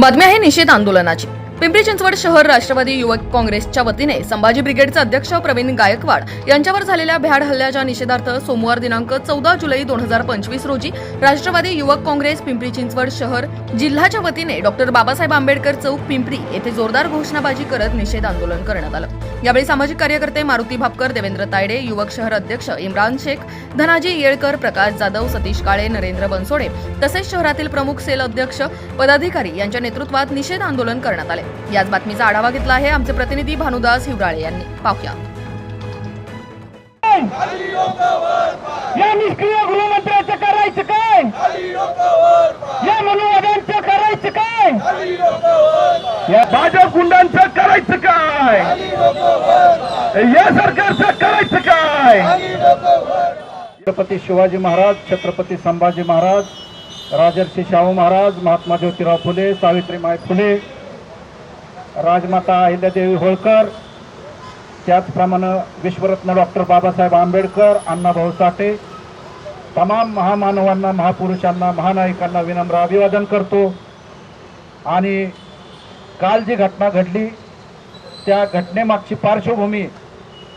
बातमी आहे निषेध आंदोलनाची. पिंपरी चिंचवड शहर राष्ट्रवादी युवक काँग्रेसच्या वतीने संभाजी ब्रिगेडचे अध्यक्ष प्रवीण गायकवाड यांच्यावर झालेल्या भ्याड हल्ल्याच्या निषेधार्थ सोमवार दिनांक चौदा जुलै दोन हजार पंचवीस रोजी राष्ट्रवादी युवक काँग्रेस पिंपरी चिंचवड शहर जिल्ह्याच्या वतीने डॉक्टर बाबासाहेब आंबेडकर चौक पिंपरी येथे जोरदार घोषणाबाजी करत निषेध आंदोलन करण्यात आलं. यावेळी सामाजिक कार्यकर्ते मारुती भापकर देवेंद्र तायडे युवक शहर अध्यक्ष इम्रान शेख धनाजी येळकर प्रकाश जाधव सतीश काळे नरेंद्र बनसोडे तसेच शहरातील प्रमुख सेल अध्यक्ष पदाधिकारी यांच्या नेतृत्वात निषेध आंदोलन करण्यात आले. याच बातमीचा आढावा घेतला आहे आमचे प्रतिनिधी भानुदास हिवराळे यांनी. पाहूया. या निष्क्रिय गृहमंत्र्याचं करायचं काय? या मनुवाद्यांचं करायचं काय? या भाजप गुंडांचं करायचं काय? या सरकारचं करायचं काय? छत्रपती शिवाजी महाराज छत्रपती संभाजी महाराज राजर्षी शाहू महाराज महात्मा ज्योतिराव फुले सावित्रीमाई फुले राजमाता अहिल्यादेवी होळकर त्याचप्रमाणे विश्वरत्न डॉक्टर बाबासाहेब आंबेडकर अण्णाभाऊ साठे तमाम महामानवांना महापुरुषांना महानायकांना विनम्र अभिवादन करतो. आणि काल जी घटना घडली त्या घटनेमागची पार्श्वभूमी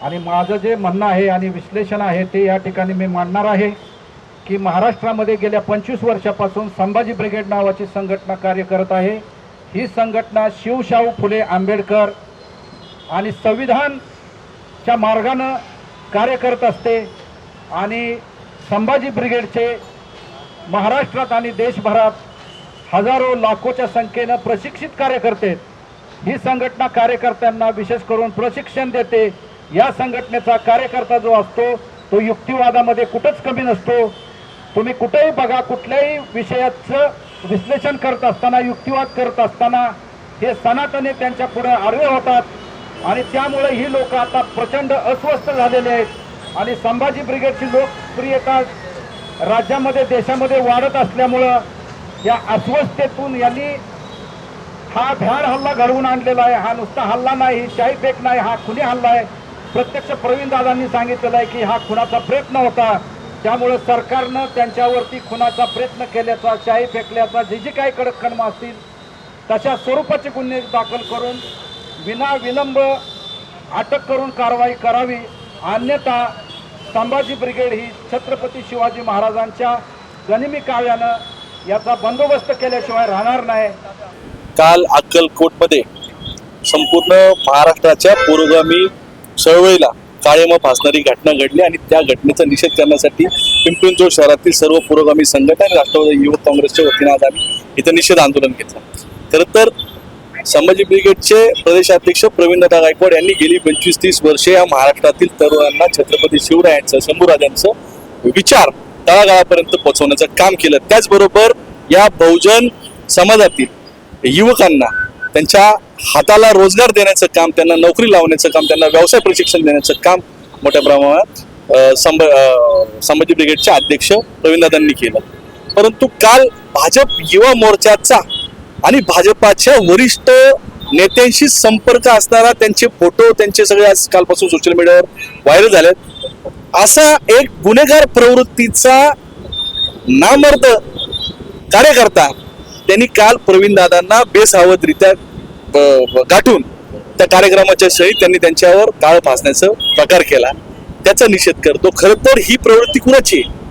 आणि माझं जे म्हणणं आहे आणि विश्लेषण आहे ते या ठिकाणी मी मांडणार आहे की महाराष्ट्रामध्ये गेल्या पंचवीस वर्षापासून संभाजी ब्रिगेड नावाची संघटना कार्य करत आहे. ही संघटना शिवशाहू फुले आंबेडकर आणि संविधानच्या मार्गानं कार्य करत असते आणि संभाजी ब्रिगेडचे महाराष्ट्रात आणि देशभरात हजारो लाखोच्या संख्येनं प्रशिक्षित कार्यकर्ते ही संघटना कार्यकर्त्यांना विशेष करून प्रशिक्षण देते. या संघटनेचा कार्यकर्ता जो असतो तो युक्तिवादामध्ये कुठंच कमी नसतो. तुम्ही कुठेही बघा कुठल्याही विषयाचं विश्लेषण करत असताना युक्तिवाद करत असताना हे सनातने त्यांच्या पुढे आडवे होतात आणि त्यामुळे ही लोक आता प्रचंड अस्वस्थ झालेले आहेत. आणि संभाजी ब्रिगेडची लोकप्रियता राज्यामध्ये देशामध्ये वाढत असल्यामुळं या अस्वस्थतेतून यांनी हा भ्याड हल्ला घडवून आणलेला आहे. हा नुसता हल्ला नाही ही शाही फेक नाही हा खुनी हल्ला आहे. प्रत्यक्ष प्रवीण दादांनी सांगितलेलं आहे की हा खुनाचा प्रयत्न होता. त्यामुळं सरकारनं त्यांच्यावरती खुनाचा प्रयत्न केल्याचा शाही फेकल्याचा जे जे काही कडक कलम असतील तशा स्वरूपाचे गुन्हे दाखल करून विना विलंब अटक करून कारवाई करावी. अन्यथा संभाजी ब्रिगेड ही छत्रपती शिवाजी महाराजांच्या गनिमी काव्यानं याचा बंदोबस्त केल्याशिवाय राहणार नाही. काल अक्कलकोटमध्ये संपूर्ण महाराष्ट्राच्या पुरोगामी चळवळीला काळेमा फासणारी घटना घडली आणि त्या घटनेचा निषेध करण्यासाठी पिंपरी शहरातील सर्व पुरोगामी संघटना आणि राष्ट्रवादी युवक काँग्रेसच्या वतीने आज आम्ही इथं निषेध आंदोलन घेतलं. खरं तर संभाजी ब्रिगेडचे प्रदेशाध्यक्ष प्रवीणदादा गायकवाड यांनी गेली पंचवीस तीस वर्षे या महाराष्ट्रातील तरुणांना छत्रपती शिवरायांचं शंभूराजांचं विचार तळागाळापर्यंत पोहोचवण्याचं काम केलं. त्याचबरोबर या बहुजन समाजातील युवकांना त्यांच्या हाताला रोजगार देण्याचं काम त्यांना नोकरी लावण्याचं काम त्यांना व्यवसाय प्रशिक्षण देण्याचं काम मोठ्या प्रमाणात संभ संभाजी ब्रिगेडचे अध्यक्ष प्रवीणदादांनी केलं. परंतु काल भाजप युवा मोर्चाचा आणि भाजपाच्या वरिष्ठ नेत्यांशी संपर्क असणारा त्यांचे फोटो त्यांचे सगळे आज कालपासून सोशल मीडियावर व्हायरल झालेत. असा एक गुन्हेगार प्रवृत्तीचा नामर्द कार्यकर्ता त्यांनी काल प्रवीण दादांना बेसावधरित्या गाठून त्या कार्यक्रमाच्या सहित त्यांनी त्यांच्यावर काळ फासण्याचा प्रकार केला. त्याचा निषेध करतो. खरं तर ही प्रवृत्ती कुणाची आहे?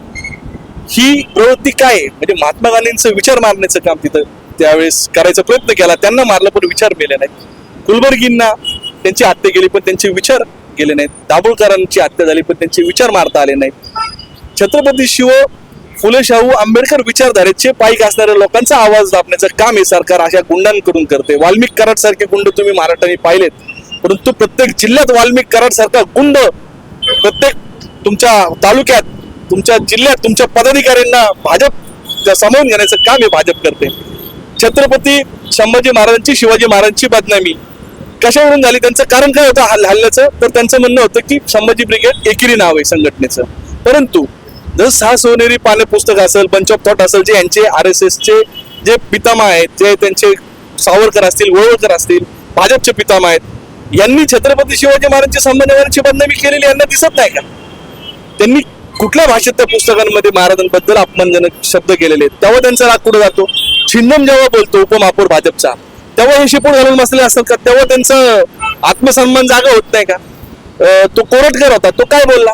ही प्रवृत्ती काय आहे? म्हणजे महात्मा गांधींचं विचार मारण्याचं काम तिथं त्यावेळेस करायचा प्रयत्न केला. त्यांना मारलं पण विचार मेले नाहीत. कुलबर्गींना त्यांची हत्या केली पण त्यांचे विचार गेले नाहीत. दाभोळकरांची हत्या झाली पण त्यांचे विचार मारता आले नाहीत. छत्रपती शिव फुले शाहू आंबेडकर विचारधारेचे पाईक असणाऱ्या लोकांचा आवाज दाबण्याचं काम हे सरकार अशा गुंडांकडून करते. वाल्मिक कराड सारखे गुंड तुम्ही महाराष्ट्राने पाहिलेत. परंतु प्रत्येक जिल्ह्यात वाल्मिक कराड सारखा गुंड प्रत्येक तुमच्या तालुक्यात तुमच्या जिल्ह्यात तुमच्या पदाधिकाऱ्यांना भाजप सामावून घेण्याचं काम हे भाजप करते. छत्रपती संभाजी महाराजांची शिवाजी महाराजांची बदनामी. कशावरून झाली? त्यांचं कारण काय होतं? हल्ल्याचं तर त्यांचं म्हणणं होतं की संभाजी ब्रिगेड एकेरी नाव आहे संघटनेचं. परंतु जर सहा सोनेरी पाने पुस्तक असेल बंच ऑफ थॉट असेल जे यांचे आर एस एसचे जे पितामह आहेत जे त्यांचे सावरकर असतील वळवळकर असतील भाजपचे पितामह आहेत यांनी छत्रपती शिवाजी महाराजांची संबंधावरची बदनामी केलेली यांना दिसत नाही का? त्यांनी कुठल्या भाषेत त्या पुस्तकांमध्ये महाराजांबद्दल अपमानजनक शब्द केलेले आहेत? तेव्हा त्यांचा राग कुठे जातो? छिन्नम जेव्हा बोलतो उपमहापौर भाजपचा तेव्हा हे शिपूड घालून बसले असतात का? तेव्हा त्यांचं आत्मसन्मान जागा होत नाही का? तो कोरटकर होता तो काय बोलला?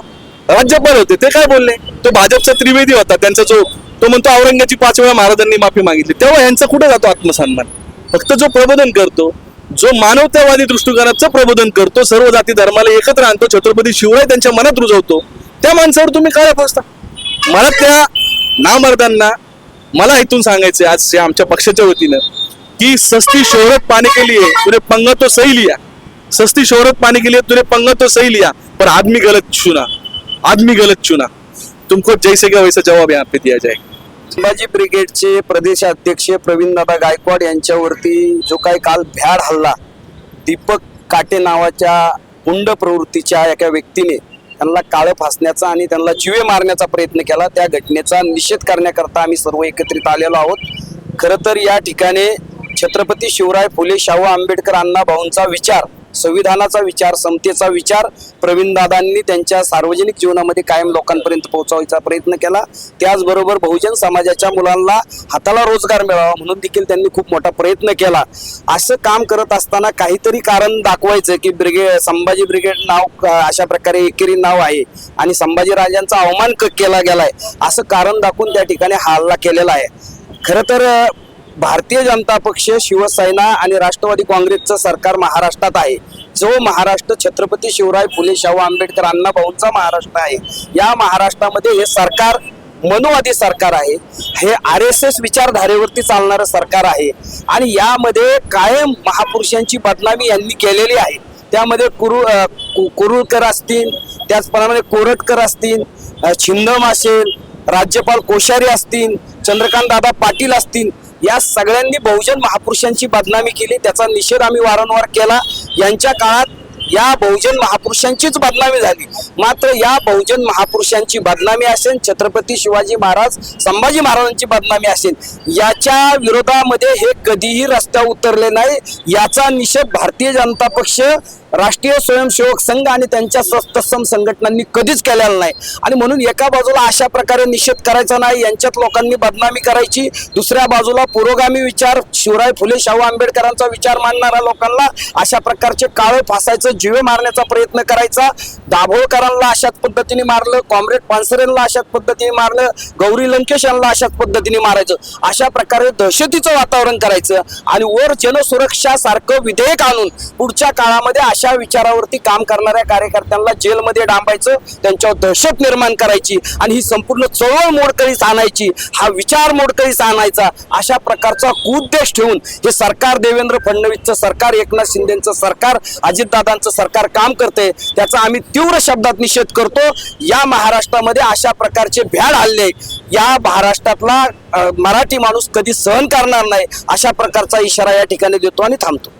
राज्यपाल होते ते काय बोलले? तो भाजपचा त्रिवेदी होता त्यांचा जो तो म्हणतो औरंगाची पाच वेळा महाराजांनी माफी मागितली. तेव्हा यांचा कुठे जातो आत्मसन्मान? फक्त जो प्रबोधन करतो जो मानवतावादी दृष्टिकोनाचं प्रबोधन करतो सर्व जाती धर्माला एकत्र आणतो छत्रपती शिवराय त्यांच्या मनात रुजवतो त्या माणसावर तुम्ही काय फसता मला त्या नामर्दांना मला इथून सांगायचं आज आमच्या पक्षाच्या वतीनं की सस्ती शोहरत पाने के लिए तुने पंगा तो सही लिया. सस्ती शोहरत पाने के लिए तुने पंगा तो सही लिया. पर आदमी गलत चुना. आदमी गलत चुना. तुमको जैसे का वैसा जवाब यहाँ पे दिया जाएगा संभाजी ब्रिगेडचे प्रदेश अध्यक्ष प्रवीणदादा गायकवाड यांच्यावरती जो काही काल भ्याड हल्ला दीपक काटे नावाच्या गुंड प्रवृत्तीच्या एका व्यक्तीने त्यांना काळं फासण्याचा आणि त्यांना जीवे मारण्याचा प्रयत्न केला त्या घटनेचा निषेध करण्याकरता आम्ही सर्व एकत्रित आलेलो आहोत. खरं तर या ठिकाणी छत्रपती शिवराय फुले शाहू आंबेडकर अण्णा भाऊंचा विचार संविधानाचा विचार समतेचा विचार प्रवीणदादांनी त्यांच्या सार्वजनिक जीवनामध्ये कायम लोकांपर्यंत पोहोचवायचा प्रयत्न केला. त्याचबरोबर बहुजन समाजाच्या मुलांना हाताला रोजगार मिळावा म्हणून देखील त्यांनी खूप मोठा प्रयत्न केला. असं काम करत असताना काहीतरी कारण दाखवायचं की ब्रिगेड संभाजी ब्रिगेड नाव अशा प्रकारे एकेरी नाव आहे आणि संभाजी राजांचा अवमान क- केला गेलाय. असं कारण दाखवून त्या ठिकाणी हा हल्ला केलेला आहे. खरं तर भारतीय जनता पक्ष शिवसेना आणि राष्ट्रवादी काँग्रेसचं सरकार महाराष्ट्रात आहे. जो महाराष्ट्र छत्रपती शिवराय फुले शाहू आंबेडकर अण्णाभाऊंचा महाराष्ट्र आहे. या महाराष्ट्रामध्ये हे सरकार मनुवादी सरकार आहे. हे आर एस एस विचारधारेवरती चालणारं सरकार आहे. आणि यामध्ये कायम महापुरुषांची बदनामी यांनी केलेली आहे. त्यामध्ये कुरु कु- कुरुळकर असतील त्याचप्रमाणे कोरटकर असतील छिंदम असेल राज्यपाल कोश्यारी असतील चंद्रकांत दादा पाटील असतील या सगळ्यांनी बहुजन महापुरुषांची बदनामी केली त्याचा निषेध आम्ही वारंवार केला. यांच्या काळात या बहुजन महापुरुषांचीच बदनामी झाली. मात्र या बहुजन महापुरुषांची बदनामी असेल छत्रपती शिवाजी महाराज संभाजी महाराजांची बदनामी असेल याच्या विरोधामध्ये हे कधीही रस्त्यावर उतरले नाही. याचा निषेध भारतीय जनता पक्ष राष्ट्रीय स्वयंसेवक संघ आणि त्यांच्या स- तत्सम संघटनांनी कधीच केलेला नाही. आणि म्हणून एका बाजूला अशा प्रकारे निषेध करायचा नाही यांच्यात लोकांनी बदनामी करायची. दुसऱ्या बाजूला पुरोगामी विचार शिवराय फुले शाहू आंबेडकरांचा विचार मानणाऱ्या लोकांना अशा प्रकारचे काळे फासायचं जीवे मारण्याचा प्रयत्न करायचा. दाभोळकरांना अशाच पद्धतीने मारलं कॉम्रेड पानसरेंना अशाच पद्धतीने मारलं गौरी लंकेश यांना अशाच पद्धतीने मारायचं. अशा प्रकारे दहशतीचं वातावरण करायचं आणि वर जनसुरक्षा सारखं विधेयक आणून पुढच्या काळामध्ये अशा विचारावरती काम करणाऱ्या कार्यकर्त्यांना जेलमध्ये डांबायचं त्यांच्यावर दहशत निर्माण करायची आणि ही संपूर्ण चळवळ मोडकळीस आणायची हा विचार मोडकळीस आणायचा. अशा प्रकारचा कुद्देश ठेवून हे सरकार देवेंद्र फडणवीसचं सरकार एकनाथ शिंदेचं सरकार अजितदादांचं सरकार काम करते त्याचा आम्ही तीव्र शब्दात निषेध करतो. या महाराष्ट्रामध्ये अशा प्रकारचे भ्याड हल्ले या महाराष्ट्रातला मराठी माणूस कधी सहन करणार नाही अशा प्रकारचा इशारा या ठिकाणी देतो आणि थांबतो.